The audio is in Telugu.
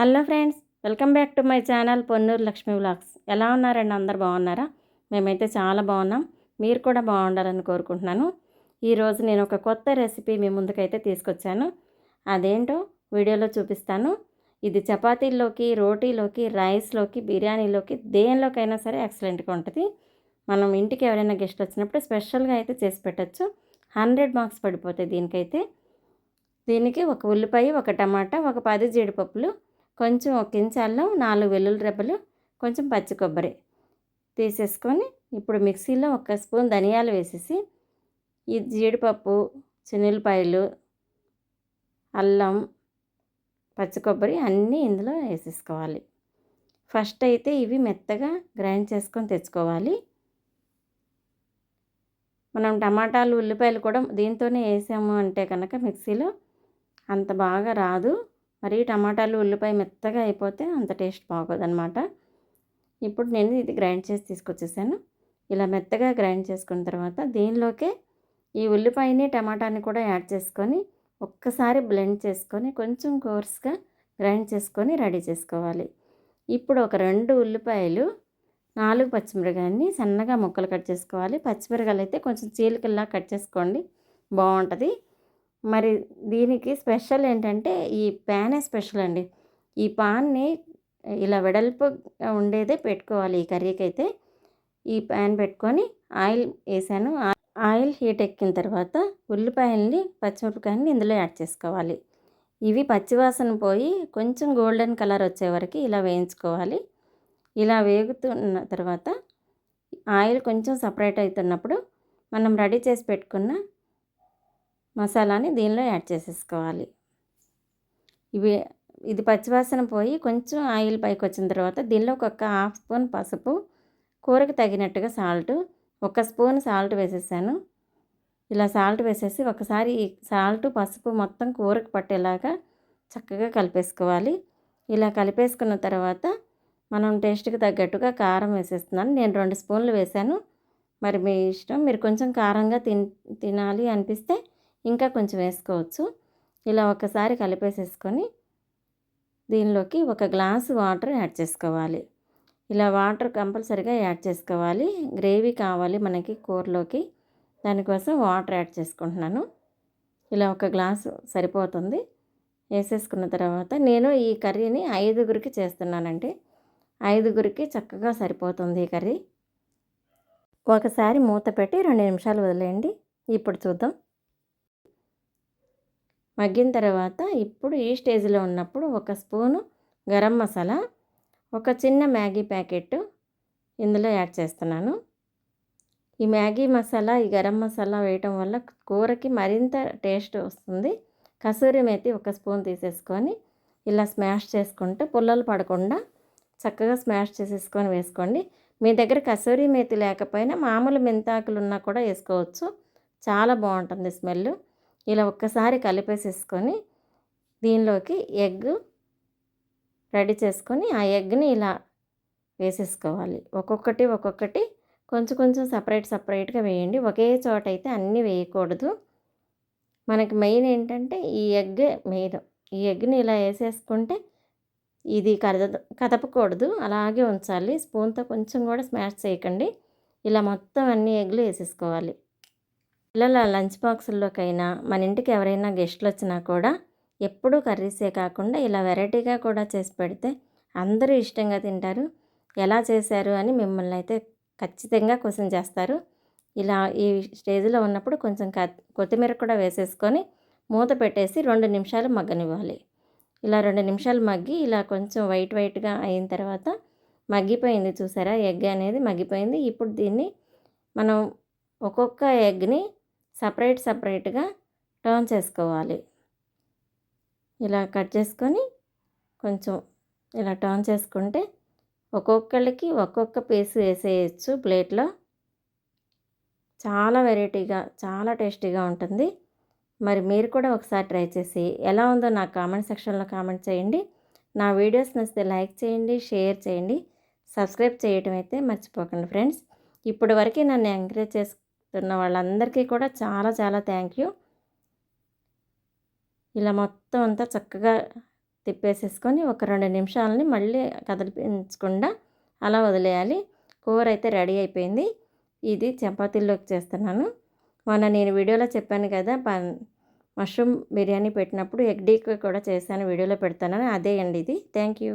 Hello friends welcome back to my channel Ponnuru Lakshmi vlogs. ఎలా ఉన్నారండి? అందరు బాగున్నారా? మేమైతే చాలా బాగున్నాం. మీరు కూడా బాగుండాలని కోరుకుంటున్నాను. ఈరోజు నేను ఒక కొత్త రెసిపీ మీ ముందుకైతే తీసుకొచ్చాను. అదేంటో వీడియోలో చూపిస్తాను. ఇది చపాతీల్లోకి రోటీలోకి రైస్లోకి బిర్యానీలోకి దేనిలోకైనా సరే ఎక్సలెంట్గా ఉంటుంది. మనం ఇంటికి ఎవరైనా గెస్ట్ వచ్చినప్పుడు స్పెషల్గా అయితే చేసి పెట్టచ్చు. హండ్రెడ్ మార్క్స్ పడిపోతాయి దీనికైతే. దీనికి ఒక ఉల్లిపాయ ఒక టమాటా ఒక పది జీడిపప్పులు కొంచెం ఒక ఇంచు అల్లం నాలుగు వెల్లుల్లి రెబ్బలు కొంచెం పచ్చి కొబ్బరి తీసేసుకొని ఇప్పుడు మిక్సీలో ఒక స్పూన్ ధనియాలు వేసేసి ఈ జీడిపప్పు శనగపాయలు అల్లం పచ్చి కొబ్బరి అన్నీ ఇందులో వేసేసుకోవాలి. ఫస్ట్ అయితే ఇవి మెత్తగా గ్రైండ్ చేసుకొని తెచ్చుకోవాలి. మనం టమాటాలు ఉల్లిపాయలు కూడా దీంతోనే వేసాము అంటే కనుక మిక్సీలో అంత బాగా రాదు. మరి టమాటాలు ఉల్లిపాయ మెత్తగా అయిపోతే అంత టేస్ట్ బాగోదన్నమాట. ఇప్పుడు నేను ఇది గ్రైండ్ చేసి తీసుకొచ్చేసాను. ఇలా మెత్తగా గ్రైండ్ చేసుకున్న తర్వాత దీనిలోకే ఈ ఉల్లిపాయని టమాటాని కూడా యాడ్ చేసుకొని ఒక్కసారి బ్లెండ్ చేసుకొని కొంచెం కోర్స్గా గ్రైండ్ చేసుకొని రెడీ చేసుకోవాలి. ఇప్పుడు ఒక రెండు ఉల్లిపాయలు నాలుగు పచ్చిమిరకాయని సన్నగా ముక్కలు కట్ చేసుకోవాలి. పచ్చిమిరకాయలు అయితే కొంచెం చీలికల్లా కట్ చేసుకోండి. బాగుంటుంది. మరి దీనికి స్పెషల్ ఏంటంటే ఈ ప్యానే స్పెషల్ అండి. ఈ పాన్ని ఇలా వెడల్పు ఉండేదే పెట్టుకోవాలి ఈ కర్రీకి అయితే ఈ ప్యాన్ పెట్టుకొని ఆయిల్ వేసాను. ఆయిల్ హీట్ ఎక్కిన తర్వాత ఉల్లిపాయల్ని పచ్చిమిరపకాయలని ఇందులో యాడ్ చేసుకోవాలి. ఇవి పచ్చివాసన పోయి కొంచెం గోల్డెన్ కలర్ వచ్చే వరకు ఇలా వేయించుకోవాలి. ఇలా వేగుతున్న తర్వాత ఆయిల్ కొంచెం సపరేట్ అవుతున్నప్పుడు మనం రెడీ చేసి పెట్టుకున్న మసాలాని దీనిలో యాడ్ చేసేసుకోవాలి. ఇవి ఇది పచ్చివాసన పోయి కొంచెం ఆయిల్ పైకి వచ్చిన తర్వాత దీనిలో ఒక హాఫ్ స్పూన్ పసుపు కూరకు తగినట్టుగా సాల్ట్ ఒక స్పూన్ సాల్ట్ వేసేసాను. ఇలా సాల్ట్ వేసేసి ఒకసారి సాల్ట్ పసుపు మొత్తం కూరకు పట్టేలాగా చక్కగా కలిపేసుకోవాలి. ఇలా కలిపేసుకున్న తర్వాత మనం టేస్ట్కి తగ్గట్టుగా కారం వేసేస్తున్నాను. నేను రెండు స్పూన్లు వేసాను. మరి మీ ఇష్టం. మీరు కొంచెం కారంగా తిన్ తినాలి అనిపిస్తే ఇంకా కొంచెం వేసుకోవచ్చు. ఇలా ఒకసారి కలిపేసేసుకొని దీనిలోకి ఒక గ్లాసు వాటర్ యాడ్ చేసుకోవాలి. ఇలా వాటర్ కంపల్సరిగా యాడ్ చేసుకోవాలి. గ్రేవీ కావాలి మనకి కూరలోకి. దానికోసం వాటర్ యాడ్ చేసుకుంటున్నాను. ఇలా ఒక గ్లాసు సరిపోతుంది. వేసేసుకున్న తర్వాత నేను ఈ కర్రీని ఐదుగురికి చేస్తున్నానండి. ఐదుగురికి చక్కగా సరిపోతుంది ఈ కర్రీ. ఒకసారి మూత పెట్టి రెండు నిమిషాలు వదిలేయండి. ఇప్పుడు చూద్దాం. మగ్గిన తర్వాత ఇప్పుడు ఈ స్టేజ్లో ఉన్నప్పుడు ఒక స్పూను గరం మసాలా ఒక చిన్న మ్యాగీ ప్యాకెట్ ఇందులో యాడ్ చేస్తున్నాను. ఈ మ్యాగీ మసాలా ఈ గరం మసాలా వేయటం వల్ల కూరకి మరింత టేస్ట్ వస్తుంది. కసూరి మేతి ఒక స్పూన్ తీసేసుకొని ఇలా స్మాష్ చేసుకుంటే పుల్లలు పడకుండా చక్కగా స్మాష్ చేసేసుకొని వేసుకోండి. మీ దగ్గర కసూరి మేతి లేకపోయినా మామూలు మెంతాకులు ఉన్నా కూడా వేసుకోవచ్చు. చాలా బాగుంటుంది స్మెల్ ఇలా ఒక్కసారి కలిపేసేసుకొని దీనిలోకి ఎగ్ రెడీ చేసుకొని ఆ ఎగ్ని ఇలా వేసేసుకోవాలి. ఒక్కొక్కటి ఒక్కొక్కటి కొంచెం కొంచెం సపరేట్ సపరేట్గా వేయండి. ఒకే చోట అయితే అన్నీ వేయకూడదు. మనకి మెయిన్ ఏంటంటే ఈ ఎగ్ మెయిన్ ఈ ఎగ్ని ఇలా వేసేసుకుంటే ఇది కద కదపకూడదు. అలాగే ఉంచాలి. స్పూన్తో కొంచెం కూడా స్మాష్ చేయకండి. ఇలా మొత్తం అన్ని ఎగ్లు వేసేసుకోవాలి. పిల్లల లంచ్ బాక్సుల్లోకైనా మన ఇంటికి ఎవరైనా గెస్ట్లు వచ్చినా కూడా ఎప్పుడూ కర్రీసే కాకుండా ఇలా వెరైటీగా కూడా చేసి పెడితే అందరూ ఇష్టంగా తింటారు. ఎలా చేశారు అని మిమ్మల్ని అయితే ఖచ్చితంగా క్వశ్చన్ చేస్తారు. ఇలా ఈ స్టేజ్లో ఉన్నప్పుడు కొంచెం కొత్తిమీర కూడా వేసేసుకొని మూత పెట్టేసి రెండు నిమిషాలు మగ్గనివ్వాలి. ఇలా రెండు నిమిషాలు మగ్గి ఇలా కొంచెం వైట్ వైట్గా అయిన తర్వాత మగ్గిపోయింది చూసారా? ఎగ్ అనేది మగ్గిపోయింది. ఇప్పుడు దీన్ని మనం ఒక్కొక్క ఎగ్ని సపరేట్ సపరేట్గా టర్న్ చేసుకోవాలి. ఇలా కట్ చేసుకొని కొంచెం ఇలా టర్న్ చేసుకుంటే ఒక్కొక్కళ్ళకి ఒక్కొక్క పీస్ వేసేయచ్చు ప్లేట్లో. చాలా వెరైటీగా చాలా టేస్టీగా ఉంటుంది. మరి మీరు కూడా ఒకసారి ట్రై చేసి ఎలా ఉందో నా కామెంట్ సెక్షన్లో కామెంట్ చేయండి. నా వీడియోస్ నచ్చితే లైక్ చేయండి షేర్ చేయండి. సబ్స్క్రైబ్ చేయటం అయితే మర్చిపోకండి ఫ్రెండ్స్. ఇప్పటి వరకు నన్ను ఎంకరేజ్ చేసు ఉన్న వాళ్ళందరికీ కూడా చాలా చాలా థ్యాంక్ యూ. ఇలా మొత్తం అంతా చక్కగా తిప్పేసేసుకొని ఒక రెండు నిమిషాలని మళ్ళీ కదిలిపించకుండా అలా వదిలేయాలి. కూర అయితే రెడీ అయిపోయింది. ఇది చపాతీల్లోకి చేస్తున్నాను. మొన్న నేను వీడియోలో చెప్పాను కదా మష్రూమ్ బిర్యానీ పెట్టినప్పుడు ఎగ్ డీక్ కూడా చేశాను వీడియోలో పెడతానని అదే అండి ఇది. Thank you.